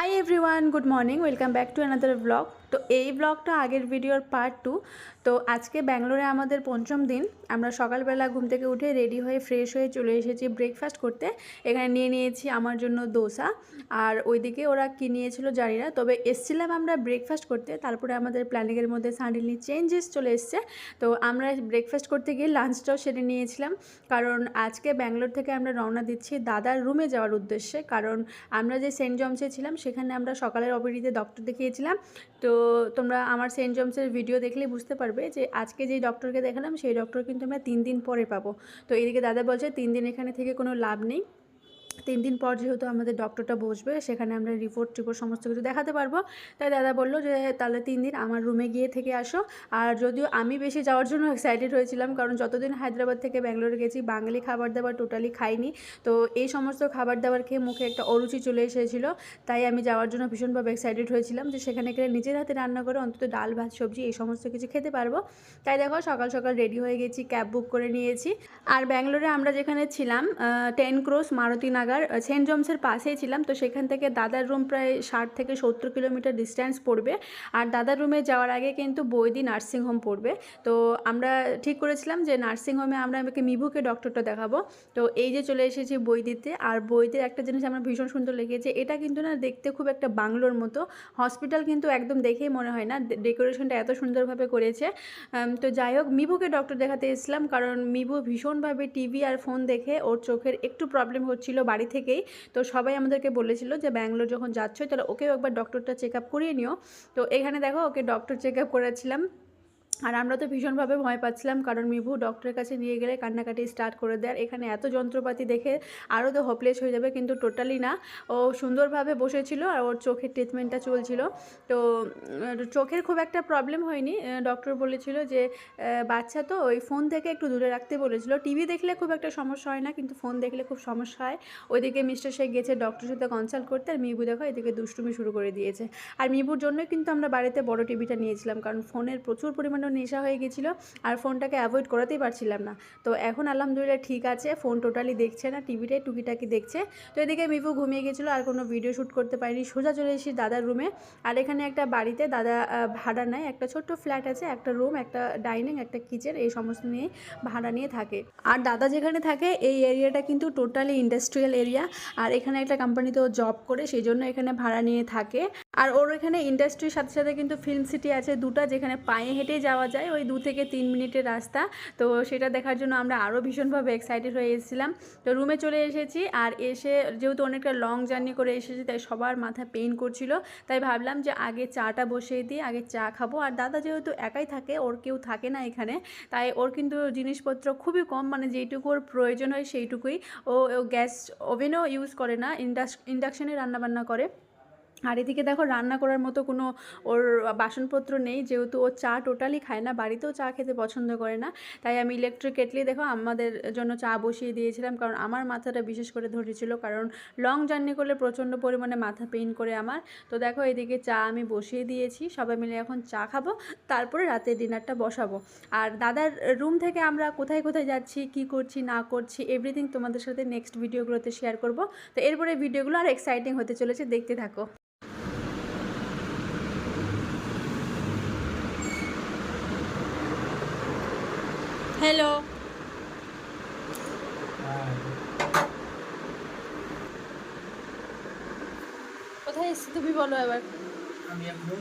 hi everyone good morning welcome back to another blog তো এই ব্লগটা আগের ভিডিওর পার্ট টু তো আজকে ব্যাঙ্গালোরে আমাদের পঞ্চম দিন। আমরা সকালবেলা ঘুম থেকে উঠে রেডি হয়ে ফ্রেশ হয়ে চলে এসেছি ব্রেকফাস্ট করতে। এখানে নিয়ে নিয়েছি আমার জন্য দোসা। আর ওইদিকে ওরা কী নিয়েছিল জানি না। তবে এসছিলাম আমরা ব্রেকফাস্ট করতে। তারপরে আমাদের প্ল্যানিংয়ের মধ্যে সাডেনলি চেঞ্জেস চলে এসছে। তো আমরা ব্রেকফাস্ট করতে গিয়ে লাঞ্চটাও সেরে নিয়েছিলাম। কারণ আজকে ব্যাঙ্গালোর থেকে আমরা রওনা দিচ্ছি দাদার রুমে যাওয়ার উদ্দেশ্যে। কারণ আমরা যে সেন্ট জমসে ছিলাম, সেখানে আমরা সকালের অপেরিতে ডক্টর দেখিয়েছিলাম। তো তোমরা আমার সেন্ট জমসের ভিডিও দেখলে বুঝতে পারবে যে আজকে যেই ডক্টরকে দেখালাম, সেই ডক্টর কিন্তু আমরা তিন দিন পরে পাবো। তো এদিকে দাদা বলছে, তিন দিন এখানে থেকে কোনো লাভ নেই। তিন দিন পর যেহেতু আমাদের ডক্টরটা বসবে, সেখানে আমরা রিপোর্ট টিপোর্ট সমস্ত কিছু দেখাতে পারব। তাই দাদা বলল যে, তাহলে তিন দিন আমার রুমে গিয়ে থেকে আসো। আর যদিও আমি বেশি যাওয়ার জন্য এক্সাইটেড হয়েছিলাম, কারণ যতদিন হায়দ্রাবাদ থেকে ব্যাঙ্গালোরে গেছি, বাঙালি খাবার দাবার টোটালি খাইনি। তো এই সমস্ত খাবার দাবার খেয়ে মুখে একটা অরুচি চলে এসেছিল। তাই আমি যাওয়ার জন্য ভীষণভাবে এক্সাইটেড হয়েছিলাম যে, সেখানে গেলে নিজের হাতে রান্না করে অন্তত ডাল, ভাত, সবজি এই সমস্ত কিছু খেতে পারব। তাই দেখো, সকাল সকাল রেডি হয়ে গেছি ক্যাব বুক করে নিয়েছি। আর ব্যাঙ্গালোরে আমরা যেখানে ছিলাম ten cross Maruti Nagar saint জমসের পাশেই ছিলাম, তো সেখান থেকে দাদার রুম প্রায় ষাট থেকে সত্তর কিলোমিটার ডিস্ট্যান্স পড়বে। আর দাদার রুমে যাওয়ার আগে কিন্তু বৈদি নার্সিংহোম পড়বে। তো আমরা ঠিক করেছিলাম যে নার্সিংহোমে আমরা আমাকে মিভুকে ডক্টরটা দেখাবো। তো এই যে চলে এসেছি বৈদিতে, আর বৈদির একটা জিনিস আমার ভীষণ সুন্দর লেগেছে, এটা কিন্তু না দেখতে খুব একটা বাংলোর মতো। হসপিটাল কিন্তু একদম দেখেই মনে হয় না ডেকোরেশনটা এত সুন্দরভাবে করেছে। তো যাই হোক, মিভুকে ডক্টর দেখাতে এসেছিলাম, কারণ মিভু ভীষণভাবে টিভি আর ফোন দেখে ওর চোখের একটু প্রবলেম হচ্ছিল বাড়ি থেকেই। তো সবাই আমাদেরকে বলেছিল যে, ব্যাঙ্গালোর যখন যাচ্ছ, তাহলে ওকেও একবার ডক্টরটা চেক আপ করিয়ে নিও। তো এখানে দেখো ওকে ডক্টর চেক আপ করেছিলাম। আর আমরা তো ভীষণভাবে ভয় পাচ্ছিলাম, কারণ মিভু ডক্টরের কাছে নিয়ে গেলে কান্নাকাটি স্টার্ট করে দেয়। এখানে এত যন্ত্রপাতি দেখে আরও তো হোপলেস হয়ে যাবে, কিন্তু টোটালি না। ও সুন্দরভাবে বসেছিল আর ওর চোখের ট্রিটমেন্টটা চলছিল। তো চোখের খুব একটা প্রবলেম হয়নি। ডক্টর বলেছিল যে বাচ্চা তো ওই ফোন থেকে একটু দূরে রাখতে বলেছিল। টিভি দেখলে খুব একটা সমস্যা হয় না, কিন্তু ফোন দেখলে খুব সমস্যা হয়। ওইদিকে মিস্টার শেখ গেছে ডক্টরের সাথে কনসাল্ট করতে, আর মিভু দেখো এদিকে দুষ্টুমি শুরু করে দিয়েছে। আর মিভুর জন্যই কিন্তু আমরা বাড়িতে বড় টিভিটা নিয়েছিলাম, কারণ ফোনের প্রচুর পরিমাণে নেশা হয়ে গেছিল আর ফোনটাকে অ্যাভয়েড করাতেই পারছিলাম না। তো এখন আলহামদুলিল্লাহ ঠিক আছে, ফোন টোটালি দেখছে না টিভিটাই টুকিটাকি দেখছে। তো এদিকে মিবু ঘুমিয়ে গেছিল আর কোনো ভিডিও শ্যুট করতে পারিনি। সোজা চলে এসেছি দাদার রুমে আর এখানে একটা বাড়িতে দাদা ভাড়া নেয়। একটা ছোট্ট ফ্ল্যাট আছে, একটা রুম একটা ডাইনিং একটা কিচেন এই সমস্ত নিয়ে ভাড়া নিয়ে থাকে। আর দাদা যেখানে থাকে, এই এরিয়াটা কিন্তু টোটালি ইন্ডাস্ট্রিয়াল এরিয়া আর এখানে একটা কোম্পানিতেও জব করে সেই জন্য এখানে ভাড়া নিয়ে থাকে। আর ওর এখানে ইন্ডাস্ট্রির সাথে সাথে কিন্তু ফিল্ম সিটি আছে দুটা, যেখানে পায়ে হেঁটে যাওয়া যায় ওই দু থেকে তিন মিনিটের রাস্তা। তো সেটা দেখার জন্য আমরা আরও ভীষণভাবে এক্সাইটেড হয়ে এসেছিলাম। তো রুমে চলে এসেছি আর এসে যেহেতু অনেকটা লং জার্নি করে এসেছি, তাই সবার মাথা পেইন করছিল। তাই ভাবলাম যে আগে চাটা বসিয়ে দিই, আগে চা খাব। আর দাদা যেহেতু একাই থাকে, ওর কেউ থাকে না এখানে, তাই ওর কিন্তু জিনিসপত্র খুবই কম মানে যেইটুকু ওর প্রয়োজন হয় সেইটুকুই। ও গ্যাস ওভেনও ইউজ করে না ইন্ডাস ইন্ডাকশানে রান্নাবান্না করে। আর এদিকে দেখো রান্না করার মতো কোনো ওর বাসনপত্র নেই, যেহেতু ও চা টোটালি খায় না, বাড়িতেও চা খেতে পছন্দ করে না। তাই আমি ইলেকট্রিক কেটলি দেখো আমাদের জন্য চা বসিয়ে দিয়েছিলাম, কারণ আমার মাথাটা বিশেষ করে ধরেছিল, কারণ লং জার্নি করলে প্রচণ্ড পরিমাণে মাথা পেইন করে আমার। তো দেখো এদিকে চা আমি বসিয়ে দিয়েছি, সবাই মিলে এখন চা খাব, তারপরে রাতের ডিনারটা বসাবো। আর দাদার রুম থেকে আমরা কোথায় কোথায় যাচ্ছি, কি করছি, না করছি এভরিথিং তোমাদের সাথে নেক্সট ভিডিওগুলোতে শেয়ার করব। তো এরপরে ভিডিওগুলো আর এক্সাইটিং হতে চলেছে, দেখতে থাকো। হ্যালো কোথায় এসেছি তুমি বলো এবার? আমি এখন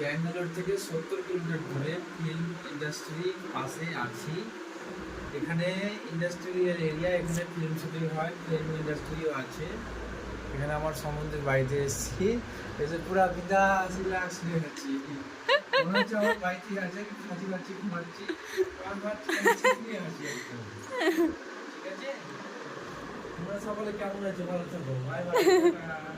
ব্যাঙ্গালোর থেকে সত্তর কিলোমিটার দূরে ফিল্ম ইন্ডাস্ট্রি পাশে আছি। এখানে ইন্ডাস্ট্রিয়াল এরিয়া এখানে ফিল্ম শুটিং হয় ফিল্ম ইন্ডাস্ট্রিও আছে। এখানে আমার সম্বন্ধের বাড়িতে এসেছি। এসে পুরো বিদা রিল্যাক্স হয়ে তোমরা সকলে কেমন আছো? ভালো থাকো বাই বাই